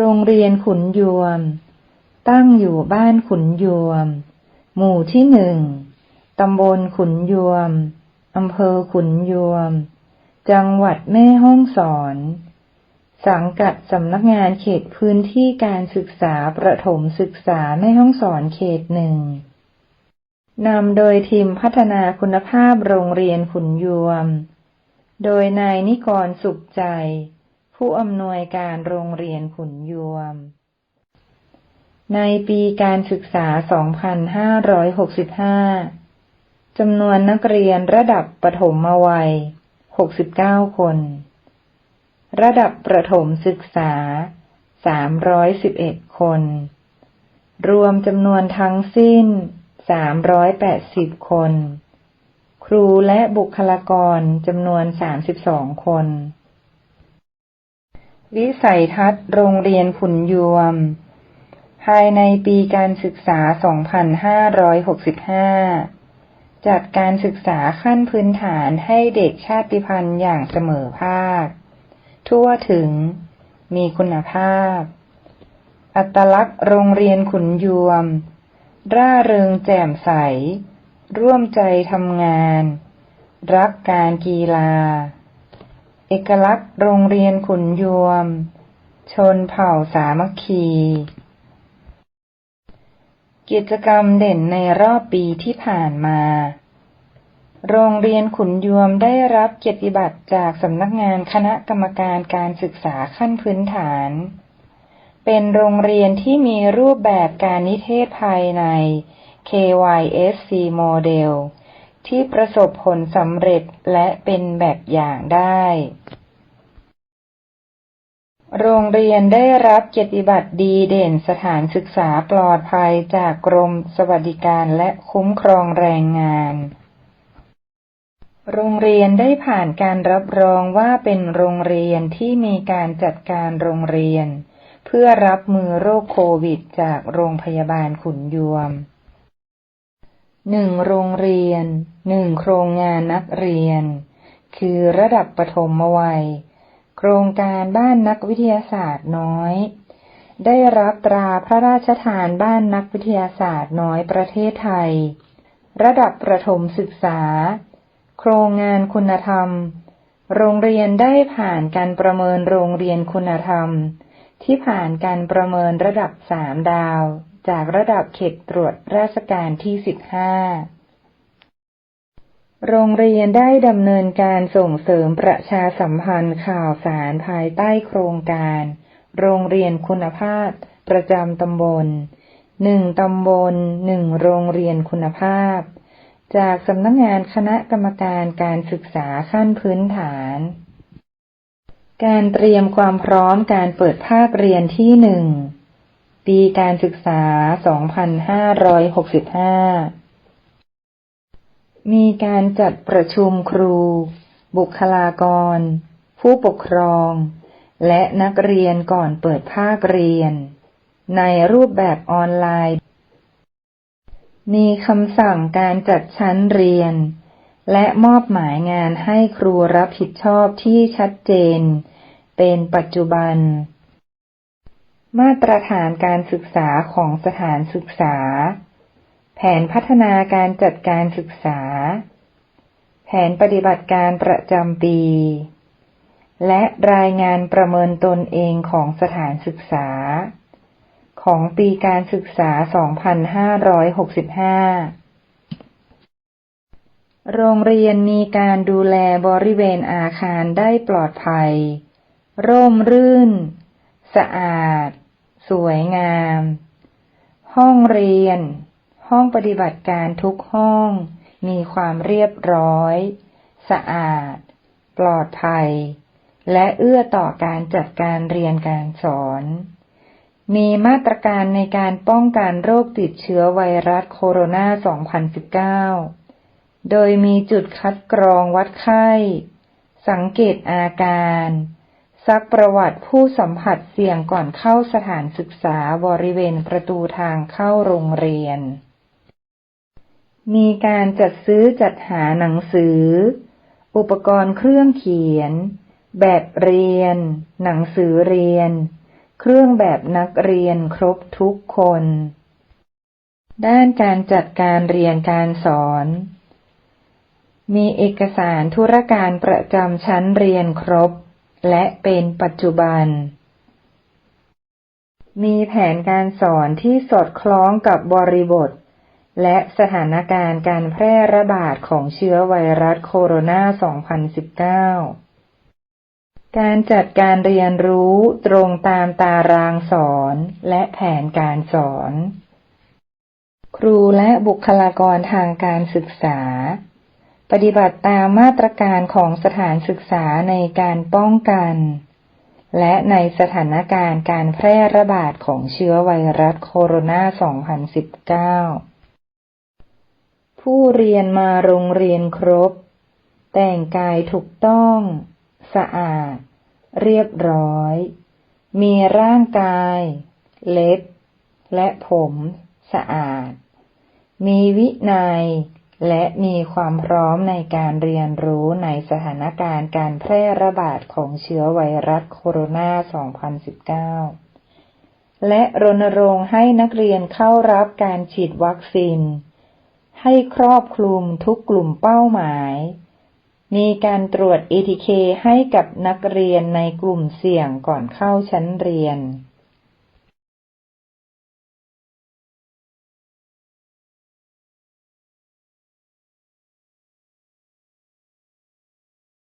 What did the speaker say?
โรงเรียนขุนยวม ตั้งอยู่บ้านขุนยวม หมู่ที่หนึ่ง ตำบลขุนยวม อำเภอขุนยวม จังหวัดแม่ฮ่องสอน สังกัดสำนักงานเขตพื้นที่การศึกษาประถมศึกษาแม่ฮ่องสอนเขตหนึ่งนำโดยทีมพัฒนาคุณภาพโรงเรียนขุนยวม โดยนายนิกรสุขใจ ผู้อำนวยการโรงเรียนขุนยวม ในปีการศึกษา 2565 จำนวนนักเรียนระดับประถมวัย 69 คน ระดับประถมศึกษา 311 คน รวมจำนวนทั้งสิ้น 380 คน ครูและบุคลากรจำนวน 32 คน วิสัยทัศน์โรงเรียนขุนยวม ภายในปีการศึกษา 2565 จัดการศึกษาขั้นพื้นฐานให้เด็กชาติพันธุ์อย่างเสมอภาค ทั่วถึง มีคุณภาพ อัตลักษณ์โรงเรียนขุนยวม ร่าเริงแจ่มใส ร่วมใจทำงาน รักการกีฬา เอกลักษณ์โรงเรียนขุนยวม ชนเผ่าสามัคคี กิจกรรมเด่นในรอบปีที่ผ่านมา โรงเรียนขุนยวมได้รับเกียรติบัตรจากสำนักงานคณะกรรมการการศึกษาขั้นพื้นฐาน เป็นโรงเรียนที่มีรูปแบบการนิเทศภายใน KYSC Model ที่ประสบผลสำเร็จและเป็นแบบอย่างได้ โรงเรียนได้รับเกียรติบัตรดีเด่นสถานศึกษาปลอดภัยจากกรมสวัสดิการและคุ้มครองแรงงาน โรงเรียนได้ผ่านการรับรองว่าเป็นโรงเรียนที่มีการจัดการโรงเรียน เพื่อรับมือโรคโควิดจากโรงพยาบาลขุนยวม หนึ่งโรงเรียนหนึ่งโครงงานนักเรียน คือระดับปฐมวัย โครงการบ้านนักวิทยาศาสตร์น้อย ได้รับตราพระราชทานบ้านนักวิทยาศาสตร์น้อยประเทศไทย ระดับประถมศึกษา โครงงานคุณธรรม โรงเรียนได้ผ่านการประเมินโรงเรียนคุณธรรม ที่ผ่านการประเมินระดับสามดาว จากระดับเขตตรวจราชการที่สิบห้าโรงเรียนได้ดำเนินการส่งเสริมประชาสัมพันธ์ข่าวสารภายใต้โครงการ โรงเรียนคุณภาพ ประจำตำบลหนึ่งตำบลหนึ่งโรงเรียนคุณภาพ จากสำนักงงานคณะกรรมการการศึกษาขั้นพื้นฐาน การเตรียมความพร้อมการเปิดภาคเรียนที่หนึ่ง ปีการศึกษา 2565 มีการจัดประชุมครู บุคลากร ผู้ปกครอง และนักเรียนก่อนเปิดภาคเรียน ในรูปแบบออนไลน์ มีคำสั่งการจัดชั้นเรียน และมอบหมายงานให้ครูรับผิดชอบที่ชัดเจน เป็นปัจจุบัน มาตรฐานการศึกษาของสถานศึกษา แผนพัฒนาการจัดการศึกษา แผนปฏิบัติการประจำปี และรายงานประเมินตนเองของสถานศึกษา ของปีการศึกษา 2565 โรงเรียนมีการดูแลบริเวณอาคารได้ปลอดภัย ร่มรื่น สะอาด สวยงาม ห้องเรียน ห้องปฏิบัติการทุกห้อง มีความเรียบร้อย สะอาด ปลอดภัย และเอื้อต่อการจัดการเรียนการสอน มีมาตรการในการป้องกันโรคติดเชื้อไวรัสโคโรนา 2019 โดยมีจุดคัดกรองวัดไข้ สังเกตอาการ ซักประวัติผู้สัมผัสเสี่ยงก่อนเข้าสถานศึกษาบริเวณประตูทางเข้าโรงเรียน มีการจัดซื้อจัดหาหนังสือ อุปกรณ์เครื่องเขียน แบบเรียน หนังสือเรียน เครื่องแบบนักเรียนครบทุกคน ด้านการจัดการเรียนการสอน มีเอกสารธุรการประจำชั้นเรียนครบ และเป็นปัจจุบัน มีแผนการสอนที่สอดคล้องกับบริบท และสถานการณ์การแพร่ระบาดของเชื้อไวรัสโคโรนา 2019 การจัดการเรียนรู้ตรงตามตารางสอนและแผนการสอน ครูและบุคลากรทางการศึกษา ปฏิบัติตามมาตรการของสถานศึกษาในการป้องกัน และในสถานการณ์การแพร่ระบาดของเชื้อไวรัสโคโรนา 2019 ผู้เรียนมาโรงเรียนครบ แต่งกายถูกต้อง สะอาด เรียบร้อย มีร่างกาย เล็บ และผม สะอาด มีวินัย และมีความพร้อมในการเรียนรู้ในสถานการณ์การแพร่ระบาดของเชื้อไวรัสโคโรนา 2019 และรณรงค์ให้นักเรียนเข้ารับการฉีดวัคซีน ให้ครอบคลุมทุกกลุ่มเป้าหมาย มีการตรวจ ATK ให้กับนักเรียนในกลุ่มเสี่ยงก่อนเข้าชั้นเรียน